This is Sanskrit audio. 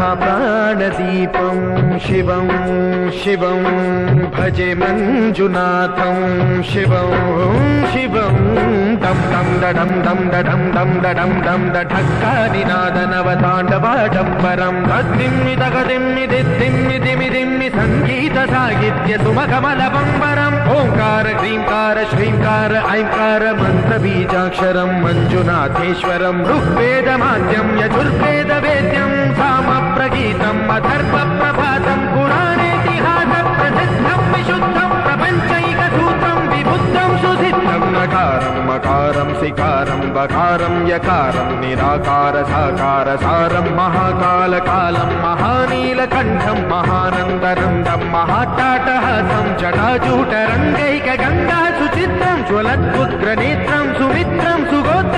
महाप्राणदीपं शिवं शिवं भजे मञ्जुनाथं शिवं शिवं दं दं डडं दं डडं दं डडं दं तगदिम्मि दिद्दिम्मि दिमि दिम्मि सङ्गीतसाहित्य सुमकमलबम्बरम् ओङ्कार ह्रीङ्कार श्रीङ्कार ऐङ्कार मन्त्रबीजाक्षरं मञ्जुनाथेश्वरं ऋग्वेदमाद्यं यजुर्वेदवेद्यं सामप्रगीतम् మకారం మకారం శికారం బకారం యకారం నిరాకార సాకార సారం మహాకాల కాలం మహానీలకంఠం మహానందరందం మహాటాటహాసం జటాజూట రంగైక గంగా సుచిత్రం జ్వలద్గుగ్ర నేత్రం సుమిత్రం సుగోత్ర